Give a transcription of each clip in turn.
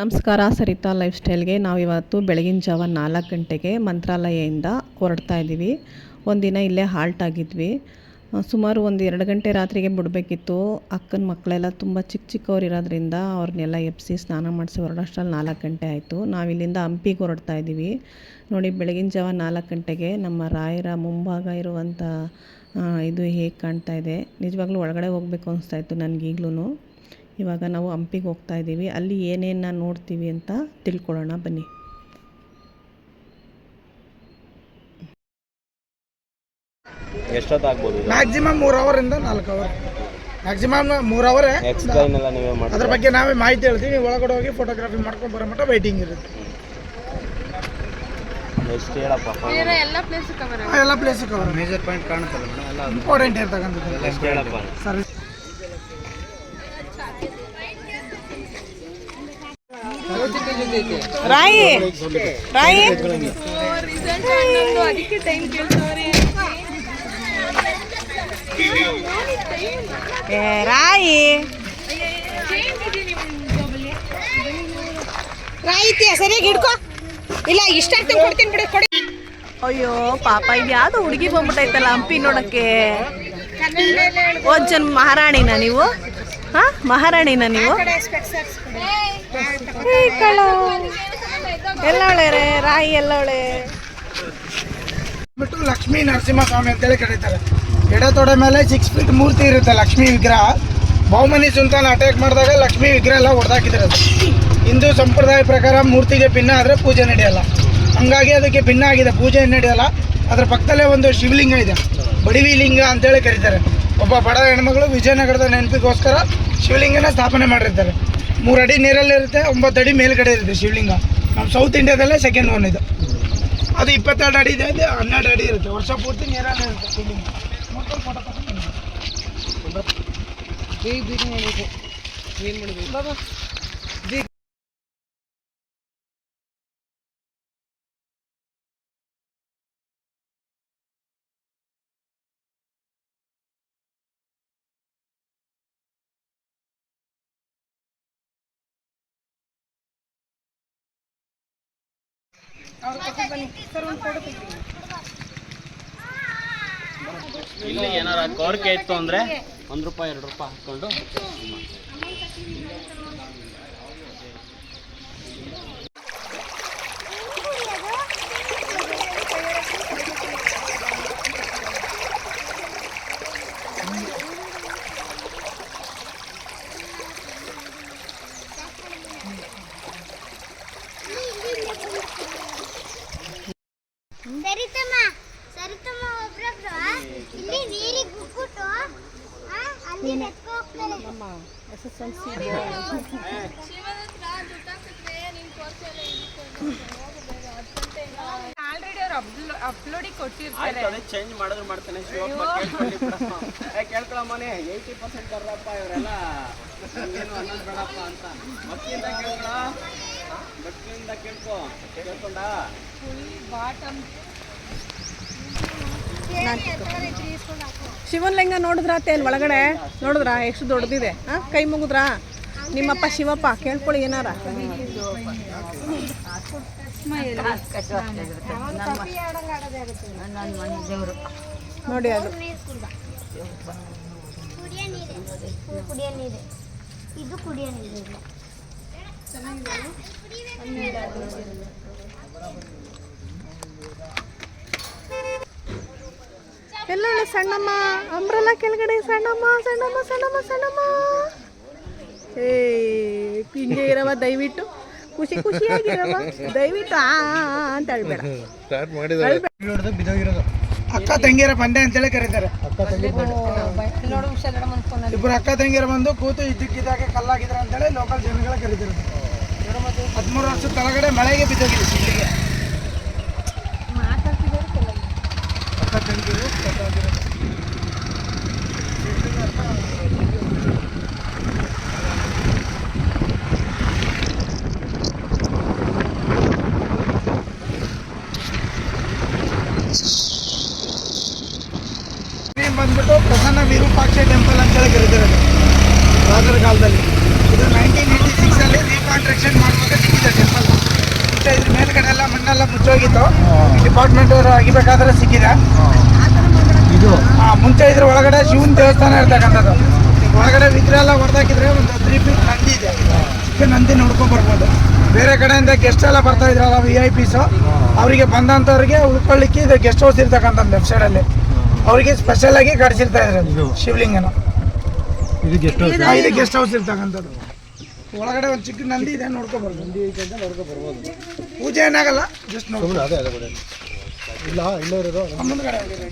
ನಮಸ್ಕಾರ, ಸರಿತಾ ಲೈಫ್ ಸ್ಟೈಲ್ಗೆ ನಾವಿವತ್ತು ಬೆಳಗಿನ ಜಾವ ನಾಲ್ಕು ಗಂಟೆಗೆ ಮಂತ್ರಾಲಯದಿಂದ ಹೊರಡ್ತಾ ಇದ್ದೀವಿ. ಒಂದಿನ ಇಲ್ಲೇ ಹಾಲ್ಟ್ ಆಗಿದ್ವಿ. ಸುಮಾರು ಒಂದು ಎರಡು ಗಂಟೆ ರಾತ್ರಿಗೆ ಬಿಡಬೇಕಿತ್ತು. ಅಕ್ಕನ ಮಕ್ಕಳೆಲ್ಲ ತುಂಬ ಚಿಕ್ಕ ಚಿಕ್ಕವ್ರು ಇರೋದ್ರಿಂದ ಅವ್ರನ್ನೆಲ್ಲ ಎಬ್ಬಿಸಿ ಸ್ನಾನ ಮಾಡಿಸಿ ಹೊರಡೋಷ್ಟ್ರಲ್ಲಿ ನಾಲ್ಕು ಗಂಟೆ ಆಯಿತು. ನಾವಿಲ್ಲಿಂದ ಹಂಪಿಗೆ ಹೊರಡ್ತಾ ಇದ್ದೀವಿ. ನೋಡಿ, ಬೆಳಗಿನ ಜಾವ ನಾಲ್ಕು ಗಂಟೆಗೆ ನಮ್ಮ ರಾಯರ ಮುಂಭಾಗ ಇರುವಂಥ ಇದು ಹೇಗೆ ಕಾಣ್ತಾ ಇದೆ. ನಿಜವಾಗ್ಲೂ ಒಳಗಡೆ ಹೋಗಬೇಕು ಅನಿಸ್ತಾ ಇತ್ತು ನನಗೀಗ್ಲೂ ಇವಾಗ ನಾವು ಹಂಪಿಗೆ ಹೋಗ್ತಾ ಇದ್ದೀವಿ. ಅಲ್ಲಿ ಏನೇನು ನೋಡ್ತೀವಿ ಅಂತ ತಿಳ್ಕೊಳ್ಳೋಣ. ಬನ್ನಿ. ಎಷ್ಟೊತ್ತಾಗ್ಬೋದು? ಮ್ಯಾಕ್ಸಿಮಮ್ ಮೂರು ಅವರಿಂದ ನಾಲ್ಕು ಅವರ್ ಮ್ಯಾಕ್ಸಿಮಮ್ ಮೂರು ಅವರೇ ಎಕ್ಸ್ಪ್ಲೈನ್ ಎಲ್ಲ ನೀವೇ ಅದ್ರ ಬಗ್ಗೆ ನಾವೇ ಮಾಹಿತಿ ಹೇಳ್ತೀವಿ. ನೀವು ಒಳಗಡೆ ಹೋಗಿ ಫೋಟೋಗ್ರಫಿ ಮಾಡ್ಕೊಂಡು ಬರೋ ಮಟ್ಟ ವೈಟಿಂಗ್ ಇರುತ್ತೆ. ಎಷ್ಟು ಹೇಳಪ್ಪ ಆ, ಎಲ್ಲ ಪ್ಲೇಸ್ ಕವರ್ ಮೇಜರ್ ಪಾಯಿಂಟ್ ಕಾಣುತ್ತಲ್ಲ ಮೇಡಮ್ ಇಂಪಾರ್ಟೆಂಟ್ ಇರ್ತಕ್ಕಂಥದ್ದು. ಎಷ್ಟು ಹೇಳಪ್ಪ. ರಾಯಿ. ರಾಯಿ. ರಾಯಿ. ರಾಯಿ ಸರಿಯಾಗಿ ಹಿಡ್ಕೊ. ಇಲ್ಲ ಇಷ್ಟ ಕೊಡ್ತೀನಿ ಬಿಡು ಕೊಡಿ. ಅಯ್ಯೋ ಪಾಪ ಇದು ಯಾವ್ದು ಹುಡುಗಿ ಬಂದ್ಬಿಟ್ಟೈತಲ್ಲ ಹಂಪಿ ನೋಡಕ್ಕೆ. ಒಂದ್ ಜನ ಮಹಾರಾಣಿನ ನೀವು? ಹಾ, ಮಹಾರಾಣಿನ ನೀವು? ಎಲ್ಲೋಳೆ ರಾಯಿ ಎಲ್ಲೋಳೆ ಬಿಟ್ಟು ಲಕ್ಷ್ಮೀ ನರಸಿಂಹಸ್ವಾಮಿ ಅಂತೇಳಿ ಕರೀತಾರೆ. ಎಡತೊಡೆ ಮೇಲೆ ಸಿಕ್ಸ್ ಫೀಟ್ ಮೂರ್ತಿ ಇರುತ್ತೆ ಲಕ್ಷ್ಮೀ ವಿಗ್ರಹ. ಬಹುಮನಿ ಸುಲ್ತಾನ್ ಅಟ್ಯಾಕ್ ಮಾಡಿದಾಗ ಲಕ್ಷ್ಮೀ ವಿಗ್ರಹ ಎಲ್ಲ ಹೊಡೆದಾಕಿದ್ದಾರೆ. ಹಿಂದೂ ಸಂಪ್ರದಾಯ ಪ್ರಕಾರ ಮೂರ್ತಿಗೆ ಭಿನ್ನ ಆದರೆ ಪೂಜೆ ನಡೆಯಲ್ಲ. ಹಂಗಾಗಿ ಅದಕ್ಕೆ ಭಿನ್ನ ಆಗಿದೆ, ಪೂಜೆ ನಡೆಯಲ್ಲ. ಅದ್ರ ಪಕ್ಕದಲ್ಲೇ ಒಂದು ಶಿವಲಿಂಗ ಇದೆ. ಬಡಿವಿ ಲಿಂಗ ಅಂತೇಳಿ ಕರೀತಾರೆ. ಒಬ್ಬ ಬಡ ಹೆಣ್ಮಗಳು ವಿಜಯನಗರದ ನೆನಪಿಗೋಸ್ಕರ ಶಿವಲಿಂಗನ ಸ್ಥಾಪನೆ ಮಾಡಿರ್ತಾರೆ ಮೂರು ಅಡಿ ನೀರಲ್ಲಿರುತ್ತೆ ಒಂಬತ್ತು ಅಡಿ ಮೇಲ್ಗಡೆ ಇರುತ್ತೆ ಶಿವಲಿಂಗ ನಮ್ಮ ಸೌತ್ ಇಂಡಿಯಾದಲ್ಲೇ ಸೆಕೆಂಡ್ ಒನ್ ಇದು ಅದು ಇಪ್ಪತ್ತೆರಡು ಅಡಿ ಇದೆ ಇದು ಹನ್ನೆರಡು ಅಡಿ ಇರುತ್ತೆ ವರ್ಷ ಪೂರ್ತಿ ನೀರಲ್ಲೇ ಇರುತ್ತೆ ಶಿವಲಿಂಗ ನೋಡ್ಕೊಂಡು ಇಲ್ಲಿ ಏನಾರ ಕೋರಿಕೆ ಇತ್ತು ಅಂದ್ರೆ ಒಂದು ರೂಪಾಯಿ ಎರಡು ರೂಪಾಯಿ ಹಾಕೊಂಡು ಆಲ್ರೆಡಿ ಅವ್ರು ಅಪ್ಲೋಡಿಗೆ ಕೊಟ್ಟಿರ್ತಾರೆ. ಚೇಂಜ್ ಮಾಡಿದ್ರು ಮಾಡ್ತಾನೆ. ಕೇಳ್ಕೊಳಮ್ಮನೆ ಏಯ್ಟಿ ಪರ್ಸೆಂಟ್ ಬರ್ರಪ್ಪ ಇವರೆಲ್ಲ ಏನು ಅನ್ನೋದು ಬೇಡಪ್ಪ ಅಂತ. ಮಕ್ಕಿಂದ ಕೇಳ್ಕೊಳ. ಮಕ್ಕಿಂದ ಕೇಳ್ಕೊ. ಕೇಳ್ಕೊಂಡ? ಬಾಟಮ್ ಶಿವನ್ ಲಿಂಗ ನೋಡಿದ್ರ ಅಲ್ಲಿ ಒಳಗಡೆ? ನೋಡಿದ್ರ? ಎಷ್ಟು ದೊಡ್ಡದಿದೆ. ಹಾ ಕೈ ಮುಗಿದ್ರಾ? ನಿಮ್ಮಪ್ಪ ಶಿವಪ್ಪ ಕೇಳ್ಕೊಳ್ಳಿ ಏನಾರ. ನೋಡಿ ಅದು. ಇದು ಎಲ್ಲ ಸಣ್ಣಮ್ಮ? ಅಂಬ್ರಲ್ಲ ಕೆಳಗಡೆ ಸಣ್ಣಮ್ಮ ಸಣ್ಣಮ್ಮ ಸಣ್ಣಮ್ಮ ಸಣ್ಣಮ್ಮ. ಏ ಹಿಂಗೆ ಇರವ ದಯವಿಟ್ಟು. ಖುಷಿ ಖುಷಿಯಾಗಿರವ ದಯವಿಟ್ಟು ಆ ಅಂತ ಹೇಳ್ಬೇಡ. ಅಕ್ಕ ತಂಗಿಯರ ಬಂಡೆ ಅಂತೇಳಿ ಕರೀತಾರೆ. ಇಬ್ಬರು ಅಕ್ಕ ತಂಗಿಯರ ಬಂದು ಕೂತು ಇದ್ದಕ್ಕಿದ್ದಾಗ ಕಲ್ಲಾಗಿದ್ರೆ ಅಂತೇಳಿ ಲೋಕಲ್ ಜನಗಳ ಕರೀತಾರೆ. ಹದಿಮೂರು ವರ್ಷ ಕೆಳಗಡೆ ಮಳೆಗೆ ಬಿದ್ದೋಗಿದೆ ಅಕ್ಕ ತಂಗಿಯರು ಕೆಟ್ಟೋಗಿರೋದು. ಇದು ಬಂದ್ಬಿಟ್ಟು ಪ್ರಸನ್ನ ವಿರೂಪಾಕ್ಷ ಟೆಂಪಲ್ ಅಂತೇಳಿ ಕರೀತಾರೆ ರಾಜರ ಕಾಲದಲ್ಲಿ ಇದು ನೈನ್ಟೀನ್ ಏಯ್ಟಿ ಸಿಕ್ಸಲ್ಲಿ ರೀಕಾನ್ಸ್ಟ್ರಕ್ಷನ್ ಮಾಡುವಾಗ ಮಣ್ಣೆಲ್ಲ ಮುಚ್ಚೋಗಿತ್ತು. ಡಿಪಾರ್ಟ್ಮೆಂಟ್ ಅವರು ಅಗಿಬೇಕಾದ್ರೆ ಸಿಕ್ಕಿದೆ. ಇದು? ಮುಂಚೆ ಇದ್ರ ಒಳಗಡೆ ಶಿವನ್ ದೇವಸ್ಥಾನ ಇರ್ತಕ್ಕಂಥದ್ದು. ಒಳಗಡೆ ವಿಗ್ರಹ ಎಲ್ಲ ಹೊಡೆದಾಕಿದ್ರೆ ಒಂದು ತ್ರೀ ಫೀಟ್ ನಂದಿ ಇದೆ. ಚಿಕ್ಕ ನಂದಿ ನೋಡ್ಕೊಂಡು ಬರ್ಬೋದು. ಬೇರೆ ಕಡೆಯಿಂದ ಗೆಸ್ಟ್ ಎಲ್ಲ ಬರ್ತಾ ಇದ್ರಲ್ಲ ವಿ ಐ ಪಿಸು ಅವರಿಗೆ ಬಂದಂಥವ್ರಿಗೆ ಉಳ್ಕೊಳ್ಳಿಕ್ಕೆ ಇದು ಗೆಸ್ಟ್ ಹೌಸ್ ಇರ್ತಕ್ಕಂಥ ಲೆಫ್ಟ್ ಸೈಡಲ್ಲಿ ಅವರಿಗೆ ಸ್ಪೆಷಲ್ ಆಗಿ ಕಟ್ಸಿರ್ತಾ ಇದ್ರು ಶಿವಲಿಂಗನ. ಇದು ಗೆಸ್ಟ್ ಹೌಸ್ ಇದು ಗೆಸ್ಟ್ ಹೌಸ್ ಇರ್ತಕ್ಕಂಥದ್ದು. ಒಳಗಡೆ ಒಂದು ಚಿಕ್ಕ ನಂದಿ ಇದೆ ನೋಡ್ಕೊಬಾರ್ದು. ಬರ್ಬೋದು ನಂದಿ ಐತೆ ಅಂತ ನೋಡ್ಕೊಬರ್ಬೋದು. ಪೂಜೆ ಏನಾಗಲ್ಲ ಜಸ್ಟ್ ನೋಡಿ ಅದೇ ಅದೇ ಕಡೆ ಇಲ್ಲ ಇಲ್ಲ ಇರೋದು. ಮುಂದ್ಗಡೆ ಒಳಗಡೆ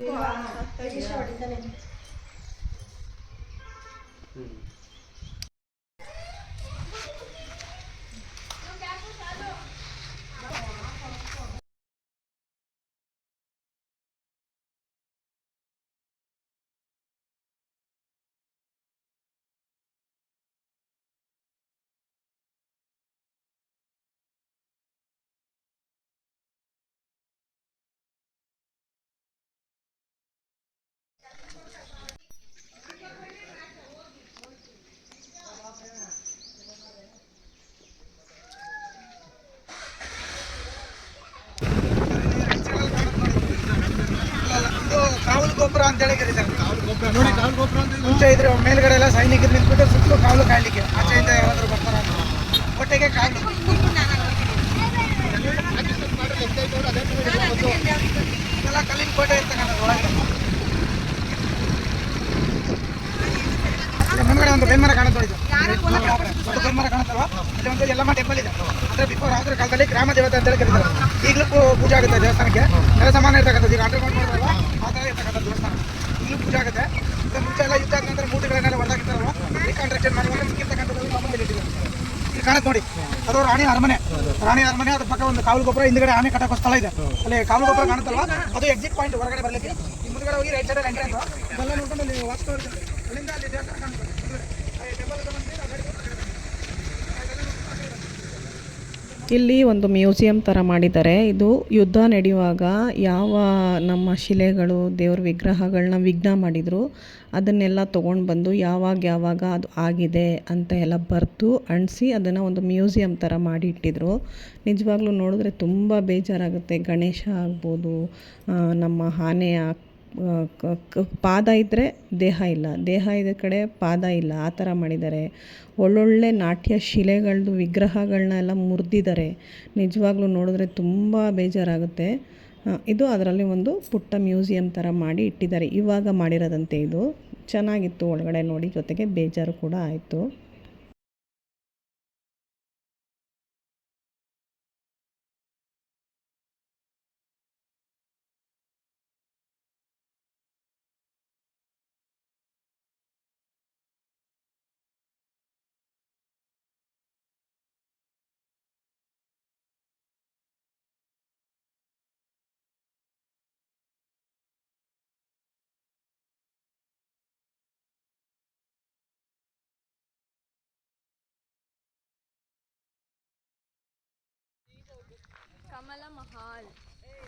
ಇದು ಕಾವಲು ಗೊಬ್ಬರ ಅಂತೇಳಿ ಕರೀತಾರೆ ನೋಡಿ ಕಾಲು ಗೋಪುರ ಅಂತ ಮುಂಚೆ ಇದ್ರೆ ಎಲ್ಲ ಸೈನಿಕರು ನಿಂತ್ಬಿಟ್ಟು ಸುತ್ತಲೂ ಕಾವಲು ಕಾಯ್ಲಿಕ್ಕೆ ಆಚೆಯಿಂದ ಯಾವಾದ್ರೂ ಬರ್ತಾರ ಹೊಟ್ಟೆಗೆ ಕಾಯ್ಲಿ ಇದೆಲ್ಲ ಕಲ್ಲಿನ ಕೋಟೆ ಒಂದು ಇದು. ಇದೆ. ಬಿಫೋರ್ ಕಾಲದಲ್ಲಿ ಗ್ರಾಮ ದೇವತೆ ಅಂತೇಳಿ ಕರೀತಾರೆ. ಈಗಲೂ ಪೂಜೆ ಆಗುತ್ತೆ ದೇವಸ್ಥಾನಕ್ಕೆ. ಎಲ್ಲ ಸಮಾನ ಇರ್ತಕ್ಕಂಥದ್ದು. ಈಗ ಆ ದೇವಸ್ಥಾನ. ಈಗಲೂ ಪೂಜೆ ಆಗುತ್ತೆ. ಮುಂಚೆ ಎಲ್ಲ ಯುದ್ಧ ಆದ ನಂತರ ಮೂರ್ತಿಗಳನ್ನೆಲ್ಲ ರೀಕನ್ಸ್ಟ್ರಕ್ಷನ್ ಮಾಡುವಾಗ ಸಿಕ್ಕಿರ್ತಕ್ಕಂಥದ್ದು ನಮ್ಮಲ್ಲಿ ಇಟ್ಟಿದ್ದಾರೆ ಇಲ್ಲಿ ಕಾಣುತ್ತೆ ನೋಡಿ. ಅದು ರಾಣಿ ಅರಮನೆ. ರಾಣಿ ಅರಮನೆ ಅದ್ರ ಪಕ್ಕ ಒಂದು ಕಾವಲು ಗೊಬ್ಬರ ಹಿಂದ್ಗಡೆ ಆನೆ ಕಟ್ಟಕ್ಕೆ ಸ್ಥಳ ಇದೆ. ಅಲ್ಲಿ ಕಾವಲು ಗೊಬ್ಬರ ಕಾಣುತ್ತಲ್ವಾ? ಅದು ಎಕ್ಸಿಟ್ ಪಾಯಿಂಟ್ ಹೊರಗಡೆ ಬರಲಿಕ್ಕೆ. ಮುಂದ್ಗಡೆ ಹೋಗಿ ರೈಟ್ ಸೈಡ್ ಎಂಟ್ರೆನ್ಸ್ ಎಲ್ಲ ನೋಡ್ಕೊಂಡು ಅಲ್ಲಿ ವಾಸ್ತವ ಅಲ್ಲಿಂದ ಅಲ್ಲಿ ದೇವಸ್ಥಾನ ಕಾಣುತ್ತೆ ಮುಂದ್ಗಡೆ. ಆ ಟೆಂಪಲ್ ಹತ್ರ ಬಂದ್ರೆ ಆ ಗಾಡಿ ಇಲ್ಲಿ ಒಂದು ಮ್ಯೂಸಿಯಂ ಥರ ಮಾಡಿದ್ದಾರೆ. ಇದು ಯುದ್ಧ ನಡೆಯುವಾಗ ಯಾವ ನಮ್ಮ ಶಿಲೆಗಳು ದೇವ್ರ ವಿಗ್ರಹಗಳನ್ನ ವಿಘ್ನ ಮಾಡಿದರು ಅದನ್ನೆಲ್ಲ ತೊಗೊಂಡು ಬಂದು ಯಾವಾಗ ಯಾವಾಗ ಅದು ಆಗಿದೆ ಅಂತ ಎಲ್ಲ ಬರೆದು ಅಂಟಿಸಿ ಅದನ್ನು ಒಂದು ಮ್ಯೂಸಿಯಂ ಥರ ಮಾಡಿ ಇಟ್ಟಿದ್ರು ನಿಜವಾಗ್ಲೂ ನೋಡಿದ್ರೆ ತುಂಬ ಬೇಜಾರಾಗುತ್ತೆ. ಗಣೇಶ ಆಗ್ಬೋದು ನಮ್ಮ ಆನೆಯ ಆ, ಕ- ಕ- ಪಾದ ಇದ್ದರೆ ದೇಹ ಇಲ್ಲ. ದೇಹ ಇದ್ದ ಕಡೆ ಪಾದ ಇಲ್ಲ. ಆ ಥರ ಮಾಡಿದ್ದಾರೆ. ಒಳ್ಳೊಳ್ಳೆ ನಾಟ್ಯ ಶಿಲೆಗಳದ್ದು ವಿಗ್ರಹಗಳನ್ನ ಎಲ್ಲ ಮುರಿದಿದ್ದಾರೆ. ನಿಜವಾಗ್ಲೂ ನೋಡಿದ್ರೆ ತುಂಬ ಬೇಜಾರಾಗುತ್ತೆ. ಇದು ಅದರಲ್ಲಿ ಒಂದು ಪುಟ್ಟ ಮ್ಯೂಸಿಯಂ ಥರ ಮಾಡಿ ಇಟ್ಟಿದ್ದಾರೆ. ಇವಾಗ ಮಾಡಿರೋದಂತೆ ಇದು. ಚೆನ್ನಾಗಿತ್ತು. ಒಳಗಡೆ ನೋಡಿ ಜೊತೆಗೆ ಬೇಜಾರು ಕೂಡ ಆಯಿತು.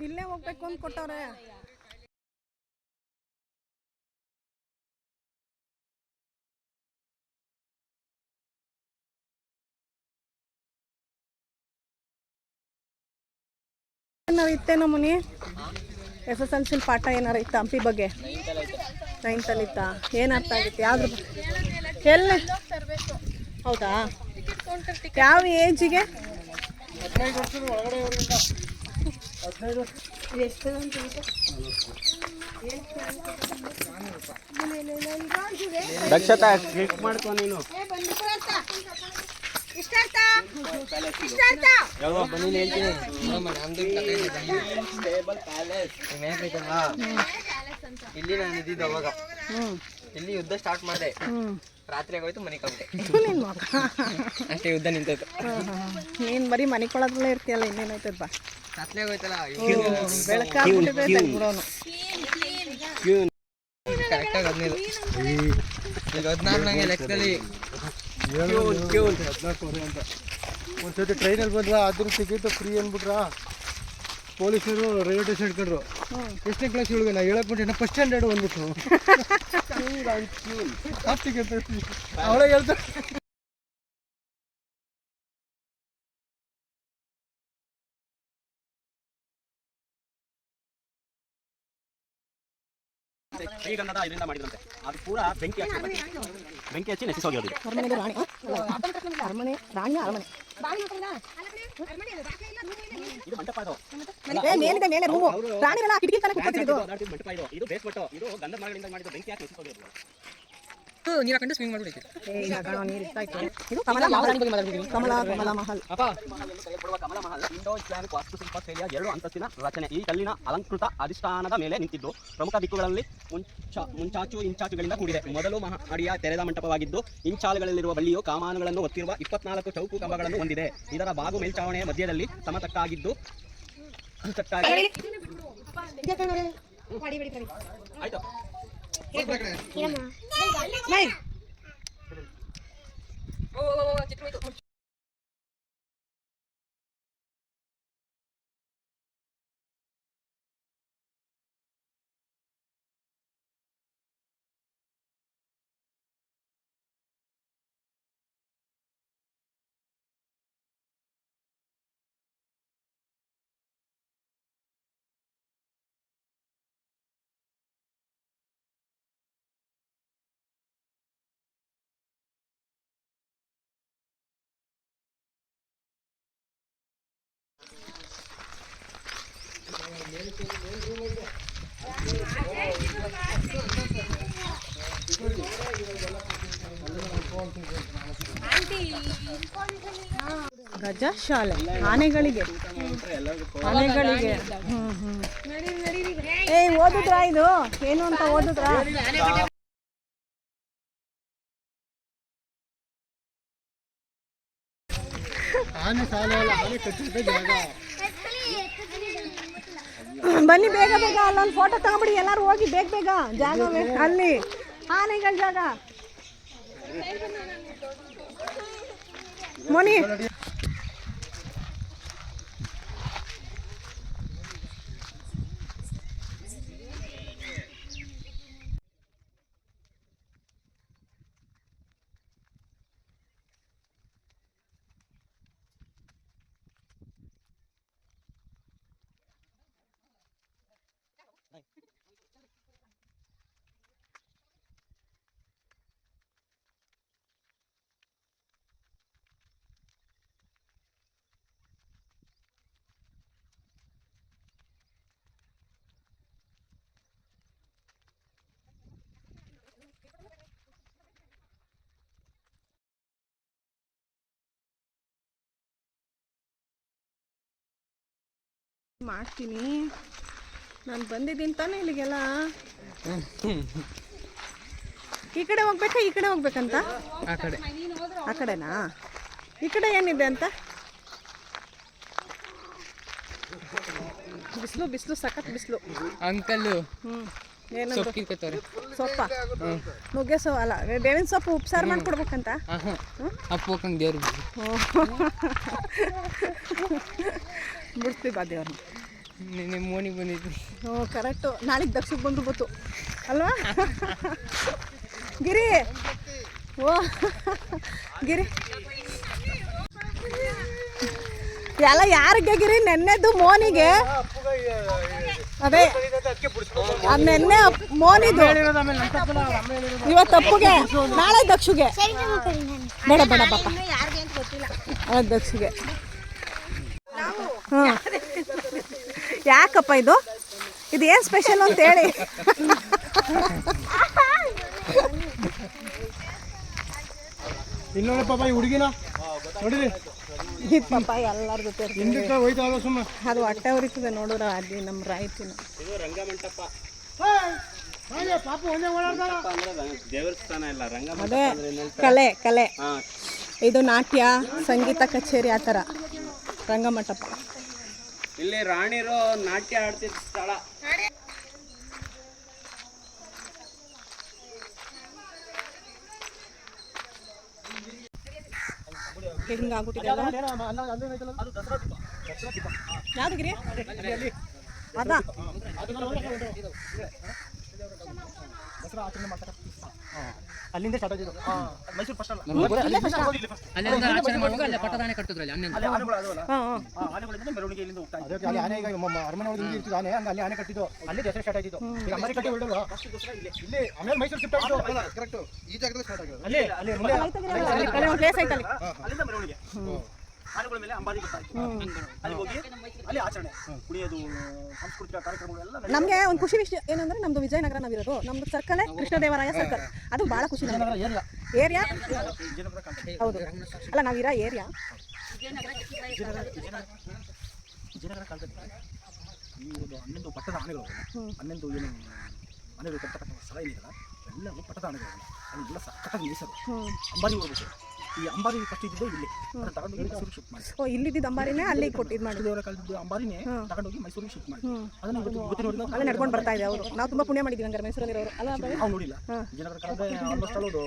ಇಲ್ಲೇ ಹೋಗ್ಬೇಕು ಅಂತ ಕೊಟ್ಟವ್ರೆ. ಏನಾರು ಇತ್ತೇನೋ ಮುನಿ. ಎಸ್ ಎಸ್ ಎಲ್ ಸಿಲ್ ಪಾಠ ಏನಾರು ಇತ್ತ ಹಂಪಿ ಬಗ್ಗೆ? ನೈನ್ತಲ್ಲಿ ಇತ್ತಾ ಏನು ಅರ್ಥ ಆಗಿತ್ತು? ಯಾವ್ದ್ರ ಎಲ್ಲಿ ಹೌದಾ? ಯಾವ ಏಜಿಗೆ ದಕ್ಷತಾ ಕ್ಲಿಕ್ ನೀನು ಇಲ್ಲಿ ನಾನು ಇದ್ದಿದ್ದು ಅವಾಗ. ಇಲ್ಲಿ ಯುದ್ಧ ಸ್ಟಾರ್ಟ್ ಮಾಡಿದೆ. ರಾತ್ರಿ ಆಗೋಯ್ತು ಮನೆ ಕಂಡೆ ನಿನ್ನ ಮಗ ಅಷ್ಟೇ ಯುದ್ಧ ನಿಂತೈತು ನೀನು ಬರೀ ಮನೆ ಕೊಳದ್ರಲ್ಲೇ ಇರ್ತೀಯಲ್ಲ ಇನ್ನೇನಾಯ್ತದ ಬಾ ರಾತ್ರಿ ಆಗೋಯ್ತಲ್ಲ ಬೆಳಕಾಗ್ಬಿಟ್ಟಿದೆ ಕರೆಕ್ಟಾಗಿ ಹದಿನೈದು. ಈಗ ಹದಿನಾರು ನಂಗೆ ಲೆಕ್ಕದಲ್ಲಿ ಅಂತ ಒಂದ್ಸತಿ ಟ್ರೈನಲ್ಲಿ ಬಂದ್ರ? ಅದ್ರ ಟಿಕೆಟ್ ಫ್ರೀ ಅಂದ್ಬಿಟ್ರ ಪೊಲೀಸರು ರೈಲ್ವೆ ಸ್ಟೇಷನ್ ಇಟ್ಕೊಂಡ್ರು ಎಷ್ಟನೇ ಕ್ಲಾಸ್ ಇಳಿಗೆ ನಾ ಹೇಳಕ್ ಬಿಟ್ಟು ಫಸ್ಟ್ ಸ್ಟ್ಯಾಂಡರ್ಡ್ ಬಂದ್ಬಿಟ್ಟು ಅವಳೇ ಹೇಳ್ತಾರೆ ಶ್ರೀಗಂಧದ ಇದರಿಂದ ಮಾಡಿದ್ರಂತೆ ಅದು ಪೂರಾ ಬೆಂಕಿ ಹಚ್ಚಿ ಬೆಂಕಿ ಹಚ್ಚಿ ನೆಚ್ಚಿಸಿ ಹೋಗಿರೋದು ಇದು. ರಾಣಿ ಅರಮನೆ ರಾಣಿ ಅರಮನೆ. ಇದು ಮಂಟಪ ಇದು ಏ ಮೇಲಿದೆ ಮೇಲೆ ರೂಮು. ಪ್ರಾಣಿಗಳ ಕಿಟಕಿ ತನಕ ಕೂತ್ಕೊತಿದ್ದು ಅದಾಟಿ ಮಂಟಪ ಇದು. ಇದು ಮಟ್ಟು ಇದು ಗಂಧ ಮರಗಳಿಂದ ಮಾಡಿದ ಬೆಂಕಿ ಹಾಕಿ ನೆಚ್ಚಿಸಿ ನೀರು ಹಾಕೊಂಡು ಸ್ವಿಂಗ್ ಮಾಡ್ಬಿಡ್ತೀವಿ ಕಮಲ ಮಹಲ್ ಕಮಲ ಕಮಲ ಮಹಲ್ ಅಪ್ಪ ಕಮಲ ಮಹಲ್ ಇಂಡೋ ಇಸ್ಲಾಮಿಕ್ ವಾಸ್ತುಶಿಲ್ಪ ಶೈಲಿಯ ಎರಡು ಅಂತಸ್ತಿನ ರಚನೆ ಈ ಕಲ್ಲಿನ ಅಲಂಕೃತ ಅಧಿಷ್ಠಾನದ ಮೇಲೆ ನಿಂತಿದ್ದು ಪ್ರಮುಖ ದಿಕ್ಕುಗಳಲ್ಲಿ ಮುಂಚಾ ಮುಂಚಾಚು ಇಂಚಾಚುಗಳಿಂದ ಕೂಡಿದೆ ಮೊದಲು ಮಹಡಿಯ ತೆರೆದ ಮಂಟಪವಾಗಿದ್ದು ಇಂಚಾಲುಗಳಲ್ಲಿರುವ ಬಳ್ಳಿಯು ಕಾಮಾನುಗಳನ್ನು ಹೊತ್ತಿರುವ ಇಪ್ಪತ್ನಾಲ್ಕು ಚೌಕು ಕಂಬಗಳನ್ನು ಹೊಂದಿದೆ ಇದರ ಬಾಗು ಮೇಲ್ಚಾವಣೆಯ ಮಧ್ಯದಲ್ಲಿ ಸಮತಟ್ಟಾಗಿದ್ದು ತಟ್ಟಾಗಿ ಆಯ್ತು नाही ಗಜ ಶಾಲೆ ಆನೆಗಳಿಗೆ. ಆನೆಗಳಿಗೆ. ಹ್ಮ್ ಹ್ಮ್. ಏ ಓದಿದ್ರಾ ಇದು? ಏನು ಅಂತ ಓದಿದ್ರಾ? ಆನೆ ಸಾಲ ಅಲ್ಲ ಆನೆ ಕಟ್ಟಿದ ಜಾಗ ಬನ್ನಿ, ಬೇಗ ಬೇಗ. ಅಲ್ಲೊಂದು ಫೋಟೋ ತಗೊಂಬಿಡಿ. ಎಲ್ಲರೂ ಹೋಗಿ ಬೇಗ ಬೇಗ. ಜಾಗ ಅಲ್ಲಿ. ಆನೆಗಳ ಜಾಗ. ಮೋನಿ ಮಾಡ್ತೀನಿ. ನಾನು ಬಂದಿದ್ದೀನಿ ತಾನೇ ಇಲ್ಲಿಗೆಲ್ಲ. ಈ ಕಡೆ ಹೋಗ್ಬೇಕಾ ಈ ಕಡೆ ಹೋಗ್ಬೇಕಂತ? ಆ ಕಡೆ. ಆ ಕಡೆನಾ? ಈ ಕಡೆ ಏನಿದೆ ಅಂತ? ಬಿಸಿಲು ಬಿಸಿಲು ಸಖತ್ ಬಿಸಿಲು. ಅಂಕಲ್ಲು ಏನಂದ್ರು ಸೊಪ್ಪು ನುಗ್ಗೆ ಸೊಪ್ಪು? ಅಲ್ಲ ಬೇವಿನ ಸೊಪ್ಪು ಉಪ್ಸಾರು ಮಾಡ್ಕೊಡ್ಬೇಕಂತ? ಅಪ್ಪು ಹೋಗಂಗೆ ದೇವ್ರು ಬಿಡ್ತೀವಿ ಬಾ ದೇವ್ರನ್ನ ನಿನ್ನೆ ಮೋನಿಗೆ ಬಂದಿದ್ವಿ ಹ್ಞೂ ಕರೆಕ್ಟು ನಾಳೆಗೆ ದಕ್ಷಿಗೆ ಬಂದು ಗೊತ್ತು. ಅಲ್ವಾ? ಗಿರಿ! ಓ ಗಿರಿ! ಎಲ್ಲ ಯಾರಿಗೆ ಗಿರಿ? ನೆನ್ನೆದ್ದು ಮೋನಿಗೆ. ಅದೇ. ಅದು ನೆನ್ನೆ ಮೋನಿದು. ಇವತ್ತು ತಪ್ಪುಗೆ ನಾಳೆ ದಕ್ಷಿಗೆ. ಬೇಡ ಬೇಡ ಪಾಪ. ಯಾರಿಗೆ ಅಂತ ಗೊತ್ತಿಲ್ಲ. ನಾಳೆ ದಕ್ಷಿಗೆ ಹ್ಞೂ ಯಾಕಪ್ಪ ಇದು? ಇದು ಏನು ಸ್ಪೆಷಲ್ ಅಂತ ಹೇಳಿ? ಪಾಪ ಈ ಹುಡುಗಿನ? ನೋಡಿರಿ? ಪಾಪ ಎಲ್ಲರ ಜೊತೆ ಹಿಂದಕ್ಕೆ ಹೋಯ್ತು ಅಲ್ಲ ಸುಮ್ಮನೆ ಅದು ಹೊಟ್ಟೆ ಉರಿತದೆ ನೋಡೋರ ಅಲ್ಲಿ ನಮ್ಮ ರಾಯತಿನ. ಇದು ರಂಗಮಂಟಪ. ಅದೇ ಕಲೆ ಕಲೆ. ಇದು ನಾಟ್ಯ ಸಂಗೀತ ಕಚೇರಿ ಆ ಥರ ರಂಗಮಂಟಪ. ಇಲ್ಲಿ ರಾಣಿರು ನಾಟ್ಯ ಆಡ್ತಿದ್ದ ಸ್ಥಳ. ಯಾವ್ದು ಗಿರಿ? ಅದ. ಅಲ್ಲಿಂದ ಸ್ಟಾರ್ಟ್ ಆಗಿದ್ದು ಮೈಸೂರು ಫಸ್ಟ್ ಅಲ್ಲ. ಅಲ್ಲಿಂದ ಆಚರಣೆ ಮಾಡುವಾಗ ಅಲ್ಲೇ ಪಟ್ಟದಾನೆ ಹನ್ನೊಂದು ಹಾಂ ಮೆರವಣಿಗೆ ಇಲ್ಲಿಂದ ಹೋಗ್ತಾ ಇದೆ. ಅಲ್ಲಿ ಆನೆ ಈಗ ಅರಮನೆ ಒಳಗೆ ಹಿಂಗೆ ಇರ್ತಿದ್ದು ಆನೆ ಹಂಗೆ ಅಲ್ಲಿ ಆನೆ ಕಟ್ಟಿದ್ದು. ಅಲ್ಲಿ ದಸರಾ ಸ್ಟಾರ್ಟ್ ಆಗಿದ್ದು ಈಗ ಕಟ್ಟಿ ಇಲ್ಲಿ. ಆಮೇಲೆ ಮೈಸೂರು ಶಿಫ್ಟ್ ಆಗಿದ್ದು ಕರೆಕ್ಟ್ ಈ ಜಾಗದಲ್ಲಿ ಸ್ಟಾರ್ಟ್ ಆಗಿದೆ. ಅಲ್ಲಿ ಅಲ್ಲಿ. ಮುಂದೆ ಅಲ್ಲಿ ಒಂದು ಪ್ಲೇಸ್ ಐತಲ್ಲಿ ಅಲ್ಲಿಂದ ಮೆರವಣಿಗೆ. ಆನೆಗಳ ಮೇಲೆ ಅಂಬಾರಿ ಗೊತ್ತಾಯ್ತು ಅಲ್ಲಿ ಹೋಗಿ ಅಲ್ಲಿ ಆಚರಣೆ ಕುಣಿಯೋದು ಸಾಂಸ್ಕೃತಿಕ ಕಾರ್ಯಕ್ರಮಗಳೆಲ್ಲ ನಮಗೆ ಒಂದು ಖುಷಿ ವಿಷಯ ಏನಂದ್ರೆ ನಮ್ದು ವಿಜಯನಗರ ನಾವಿರೋದು. ನಮ್ದು ಸರ್ಕಲೇ ಕೃಷ್ಣದೇವರಾಯ ಸರ್ಕಲ್. ಅದು ಬಹಳ ಖುಷಿ ಏನಿಲ್ಲ ಏರಿಯಾ. ಹೌದು. ಅಲ್ಲ ನಾವಿರೋ ಏರಿಯಾ? ವಿಜಯನಗರ ಕಾಲದಲ್ಲಿ ಈ ಒಂದು ಹನ್ನೊಂದು ಪಟ್ಟದ ಆನೆಗಳು ಹನ್ನೊಂದು ಏನು ಆನೆಗಳು ಕಟ್ಟತಕ್ಕಂಥ ಸ್ಥಳ ಏನಿದೆಯಲ್ಲ ಎಲ್ಲ ಪಟ್ಟದ ಆನೆಗಳು ಅದನ್ನೆಲ್ಲ ಸಕ್ಕತ್ತಾಗಿ ಮೀಸಲು. ಅಂಬಾರಿ ಹೋಗ್ಬೇಕು ಈ ಅಂಬಾರಿ ಫಸ್ಟ್ ಇದ್ದಿದ್ದು ಇಲ್ಲಿ. ಅದನ್ನ ತಗೊಂಡೋಗಿ ಮೈಸೂರಿಗೆ ಶಿಫ್ಟ್ ಮಾಡಿ ಓ ಇಲ್ಲಿದ್ದ ಅಂಬಾರಿನೇ ಅಲ್ಲಿ ಕೊಟ್ಟಿದ್ದು ಮಾಡಿ. ದೇವರ ಕಾಲದ ಅಂಬಾರಿನೇ ತಗೊಂಡೋಗಿ ಮೈಸೂರಿಗೆ ಶಿಫ್ಟ್ ಮಾಡಿ ಅದನ್ನ ಇವತ್ತು ಇವತ್ತು ನೋಡಿದ ಅಲ್ಲೇ ನಡ್ಕೊಂಡು ಬರ್ತಾ ಇದೆ ಅವರು. ನಾವು ತುಂಬಾ ಪುಣ್ಯ ಮಾಡಿದ್ದೀವಿ ಹಂಗಾರೆ ಮೈಸೂರಲ್ಲಿರೋರು. ಅಲ್ಲ ಅಬ್ಬಾ? ನಾವು ನೋಡಿಲ್ಲ. ಜನರ ಕಾಲದ almost ಅಲ್ಲೋದು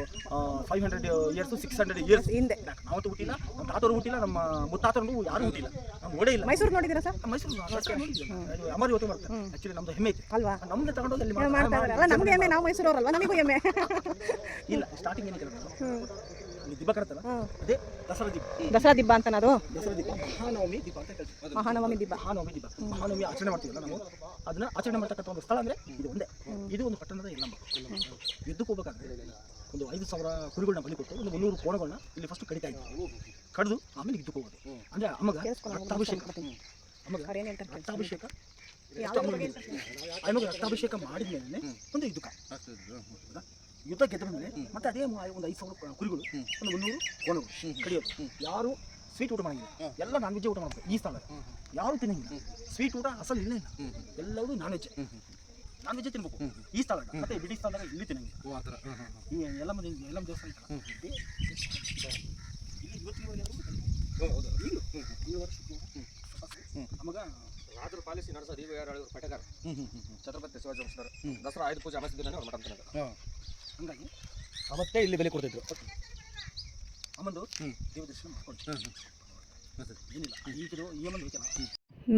five hundred years six hundred years ಹಿಂದೆ. ನಾವತ್ತು ಹುಟ್ಟಿಲ್ಲ ನಮ್ಮ ತಾತರು ಹುಟ್ಟಿಲ್ಲ ನಮ್ಮ ಮುತ್ತಾತರು ಯಾರು ಹುಟ್ಟಿಲ್ಲ. ನಾವು ನೋಡೇ ಇಲ್ಲ. ಮೈಸೂರು ನೋಡಿದ್ದೀರಾ ಸರ್? ಮೈಸೂರು ಅಮರ್ ಇವತ್ತು ಬರುತ್ತೆ ಆಕ್ಚುಲಿ ನಮ್ದು ಹೆಮ್ಮೆ ಐತೆ ಅಲ್ವಾ? ನಮ್ದು ತಗೊಂಡೋಗಿ ಅಲ್ಲಿ ಮಾಡ್ತಾರೆ. ಮಾಡ್ತಾ ಇದ್ದಾರೆ ಅಲ್ಲ ನಮಗೂ ಹೆಮ್ಮೆ ನಾವು ಮೈಸೂರವ್ರಲ್ವಾ? ನಮಗೂ ಹೆಮ್ಮೆ. ಇಲ್ಲ ಸ್ಟಾರ್ಟಿಂಗ್ ಏನಕ್ಕೆ ಅಲ್ಲಿ ಅದೇ ದಸರಾ ದಿಬ್ಬ ದಸರಾ ದಿಬ್ಬ ಅಂತ ಅದು ದಸರಾ ದಿಬ್ಬ ಮಹಾನವಮಿ ದಿಬ್ಬ ಅಂತ ಹೇಳ್ತೀವಿ ಮಹಾನವಮಿ ದಿಬ್ಬ ಮಹಾನವಮಿ ದಿಬ್ಬ ಮಹಾನವಮಿ ಆಚರಣೆ ಮಾಡ್ತೀವಲ್ಲ ನಾವು? ಅದನ್ನ ಆಚರಣೆ ಮಾಡ್ತಕ್ಕಂಥ ಒಂದು ಸ್ಥಳ ಅಂದ್ರೆ ಇದು ಒಂದೇ. ಇದು ಒಂದು ಪಟ್ಟಣದ ಎಲ್ಲಮ್ಮ ಯುದ್ಧಕ್ಕೆ ಹೋಗ್ಬೇಕಾದ್ರೆ ಒಂದು ಐದು ಸಾವಿರ ಕುರಿಗಳನ್ನ ಬಲಿ ಕೊಟ್ಟು ಒಂದು ಮುನ್ನೂರು ಕೋಣಗಳನ್ನ ಇಲ್ಲಿ ಫಸ್ಟ್ ಕಡಿತಾ ಇದ್ವಿ. ಕಡಿದು ಆಮೇಲೆ ಯುದ್ಧಕ್ಕೆ ಹೋಗೋದು. ಅಂದ್ರೆ ಅಮ್ಮಗ ರಕ್ತಾಭಿಷೇಕ. ಅಮ್ಮಗ ರಕ್ತಾಭಿಷೇಕ? ಅಮ್ಮಗ ರಕ್ತಾಭಿಷೇಕ ಮಾಡಿದ್ಮೇಲೆ ಒಂದು ಯುದ್ಧಕ ಹೌದಾ? ಯುದ್ಧ ಗೆದ್ದ ಮತ್ತೆ ಅದೇ ಮು- ಒಂದು ಐದು ಸಾವಿರ ಕುರಿಗಳು ಒಂದು ಮುನ್ನೂರು ಕೋಣಗಳು ಕಡಿಯೋದು. ಯಾರು ಸ್ವೀಟ್ ಊಟ ಮಾಡಿಲ್ಲ ಎಲ್ಲ ನಾನ್ ವೆಜ್ ಊಟ ಮಾಡ್ತಾರೆ ಈ ಸ್ಥಳ ಯಾರು ತಿನ್ನಂಗಿಲ್ಲ. ಸ್ವೀಟ್ ಊಟ ಅಸಲು ಇಲ್ಲ ಎಲ್ಲರೂ ಎಲ್ಲವೂ ನಾನ್ ವೆಜ್ ನಾನ್ ವೆಜ್ ತಿನ್ಬೇಕು. ಈ ಸ್ಥಳ ಮತ್ತೆ ಬಿಡಿ ಸ್ಥಳದಾಗ ಇಲ್ಲಿ ತಿನ್ನಂಗಿಲ್ಲ. ಈ ಎಲ್ಲ ಮಂದಿ ಎಲ್ಲ ದೇವಸ್ಥಾನ ಈ ವರ್ಷಕ್ಕೂ ನಮಗ ರಾಜರು ಪಾಲಿಸಿ ನಡೆಸೋದು ದೇವಿ ಯಾರು ಪಟೇಕರ್ ಛತ್ರಪತಿ ಶಿವಾಜಿ ದಸರಾ ಆಯುಧ ಪೂಜೆ ಅಮಾಸಿ ದಿನ ಅವ್ರು ಮಠ ಅಂತಾರೆ ಹಂಗಾಗಿ ಅವತ್ತೇ ಇಲ್ಲಿ ಬೆಲೆ ಕೊಡ್ತಿದ್ರು. ಅಮ್ಮಂದು ದೇವ ದರ್ಶನ ಮಾಡ್ಕೊಂಡು ಏನಿಲ್ಲ ಈಗಿರೋ ಈ ಒಂದು ಐತಲ್ಲ.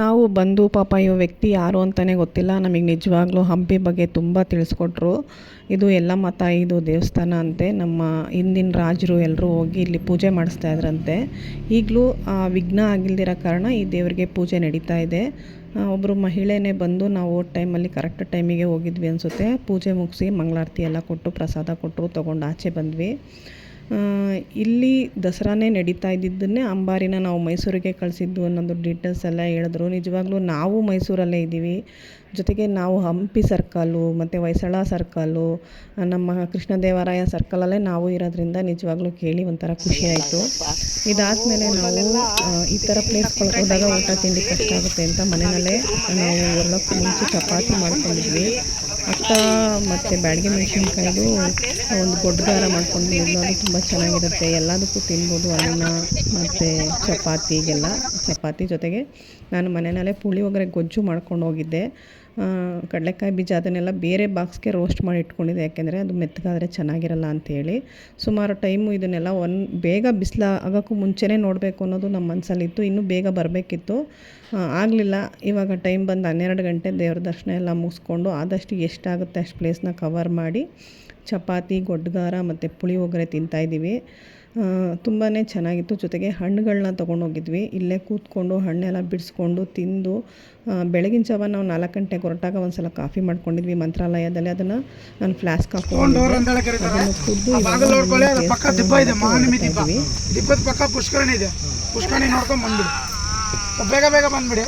ನಾವು ಬಂದು ಪಾಪ ಇವ ವ್ಯಕ್ತಿ ಯಾರು ಅಂತಲೇ ಗೊತ್ತಿಲ್ಲ ನಮಗೆ ನಿಜವಾಗ್ಲೂ ಹಂಪಿ ಬಗ್ಗೆ ತುಂಬ ತಿಳಿಸ್ಕೊಟ್ರು. ಇದು ಎಲ್ಲಮ್ಮ ತಾಯಿದು ದೇವಸ್ಥಾನ ಅಂತೆ. ನಮ್ಮ ಹಿಂದಿನ ರಾಜರು ಎಲ್ಲರೂ ಹೋಗಿ ಇಲ್ಲಿ ಪೂಜೆ ಮಾಡಿಸ್ತಾ ಇದ್ರಂತೆ. ಈಗಲೂ ವಿಘ್ನ ಆಗಿಲ್ದಿರೋ ಕಾರಣ ಈ ದೇವರಿಗೆ ಪೂಜೆ ನಡೀತಾ ಇದೆ. ಒಬ್ಬರು ಮಹಿಳೆನೇ ಬಂದು ನಾವು ಟೈಮಲ್ಲಿ ಕರೆಕ್ಟ್ ಟೈಮಿಗೆ ಹೋಗಿದ್ವಿ ಅನಿಸುತ್ತೆ. ಪೂಜೆ ಮುಗಿಸಿ ಮಂಗಳಾರತಿ ಎಲ್ಲ ಕೊಟ್ಟು ಪ್ರಸಾದ ಕೊಟ್ಟರು ತೊಗೊಂಡು ಆಚೆ ಬಂದ್ವಿ. ಇಲ್ಲಿ ದಸರಾನೇ ನಡೀತಾ ಇದ್ದಿದ್ದನ್ನೇ ಅಂಬಾರಿನ ನಾವು ಮೈಸೂರಿಗೆ ಕಳಿಸಿದ್ದು ಅನ್ನೋದು ಡೀಟೇಲ್ಸ್ ಎಲ್ಲ ಹೇಳಿದ್ರು. ನಿಜವಾಗ್ಲೂ ನಾವು ಮೈಸೂರಲ್ಲೇ ಇದ್ದೀವಿ. ಜೊತೆಗೆ ನಾವು ಹಂಪಿ ಸರ್ಕಲ್ಲು ಮತ್ತು ಹೊಯ್ಸಳ ಸರ್ಕಲ್ಲು ನಮ್ಮ ಕೃಷ್ಣದೇವರಾಯ ಸರ್ಕಲಲ್ಲೇ ನಾವು ಇರೋದ್ರಿಂದ ನಿಜವಾಗ್ಲೂ ಕೇಳಿ ಒಂಥರ ಖುಷಿ ಆಯಿತು. ಇದಾದಮೇಲೆ ನಾವು ಈ ಥರ ಪ್ಲೇಸ್ಗಳಿಗೆ ಹೋದಾಗ ಊಟ ತಿಂಡಿ ಕಷ್ಟ ಆಗುತ್ತೆ ಅಂತ ಮನೆಯಲ್ಲೇ ನಾವು ಹೊರಡೋಕ್ಕೆ ಮುಂಚೆ ಚಪಾತಿ ಮಾಡ್ಕೊಂಡಿದ್ವಿ. ಅಕ್ಕ ಮತ್ತು ಬ್ಯಾಡಿಗೆ ಮೆಣಸಿನ್ಕಾಯ್ದು ಒಂದು ಗೊಡ್ಡಗಾರ ಮಾಡ್ಕೊಂಡು ಅದು ತುಂಬ ಚೆನ್ನಾಗಿರುತ್ತೆ. ಎಲ್ಲದಕ್ಕೂ ತಿನ್ಬೋದು ಅನ್ನ ಮತ್ತು ಚಪಾತಿಗೆಲ್ಲ ಚಪಾತಿ ಜೊತೆಗೆ ನಾನು ಮನೆಯಲ್ಲೇ ಪುಳಿಯೋಗರೆ ಗೊಜ್ಜು ಮಾಡ್ಕೊಂಡು ಹೋಗಿದ್ದೆ. ಕಡಲೆಕಾಯಿ ಬೀಜ ಅದನ್ನೆಲ್ಲ ಬೇರೆ ಬಾಕ್ಸ್ಗೆ ರೋಸ್ಟ್ ಮಾಡಿ ಇಟ್ಕೊಂಡಿದ್ದೆ ಯಾಕೆಂದರೆ ಅದು ಮೆತ್ತಗಾದರೆ ಚೆನ್ನಾಗಿರಲ್ಲ ಅಂಥೇಳಿ ಸುಮಾರು ಟೈಮು ಇದನ್ನೆಲ್ಲ ಒನ್, ಬೇಗ ಬಿಸಿಲ ಆಗೋಕ್ಕೂ ಮುಂಚೆನೇ ನೋಡಬೇಕು ಅನ್ನೋದು ನಮ್ಮ ಮನಸ್ಸಲ್ಲಿತ್ತು ಇನ್ನೂ ಬೇಗ ಬರಬೇಕಿತ್ತು. ಆಗಲಿಲ್ಲ. ಇವಾಗ ಟೈಮ್ ಬಂದು ಹನ್ನೆರಡು ಗಂಟೆ ದೇವ್ರ ದರ್ಶನ ಎಲ್ಲ ಮುಗಿಸ್ಕೊಂಡು ಆದಷ್ಟು ಎಷ್ಟಾಗುತ್ತೆ ಅಷ್ಟು ಪ್ಲೇಸ್ನ ಕವರ್ ಮಾಡಿ ಚಪಾತಿ ಗೊಡ್ಗಾರ ಮತ್ತು ಪುಳಿಯೋಗರೆ ತಿಂತಾಯಿದ್ದೀವಿ ತುಂಬಾ ಚೆನ್ನಾಗಿತ್ತು. ಜೊತೆಗೆ ಹಣ್ಣುಗಳನ್ನ ತೊಗೊಂಡೋಗಿದ್ವಿ. ಇಲ್ಲೇ ಕೂತ್ಕೊಂಡು ಹಣ್ಣೆಲ್ಲ ಬಿಡಿಸ್ಕೊಂಡು ತಿಂದು ಬೆಳಗಿನ ಜಾವ ನಾವು ನಾಲ್ಕು ಗಂಟೆಗೆ ಹೊರಟಾಗ ಒಂದು ಸಲ ಕಾಫಿ ಮಾಡ್ಕೊಂಡಿದ್ವಿ ಮಂತ್ರಾಲಯದಲ್ಲಿ. ಅದನ್ನು ನಾನು ಫ್ಲಾಸ್ಕ್ ಹಾಕೊಂಡು ಅದನ್ನು ಅದ್ರ ಪಕ್ಕ ಇದ್ದೀವಿ. ಪುಷ್ಕರಣಿ ಇದೆ. ಪುಷ್ಕರಣಿ ನೋಡ್ಕೊಂಡು ಬಂದ್ಬಿಡಿ. ಬೇಗ ಬೇಗ ಬಂದ್ಬಿಡಿ.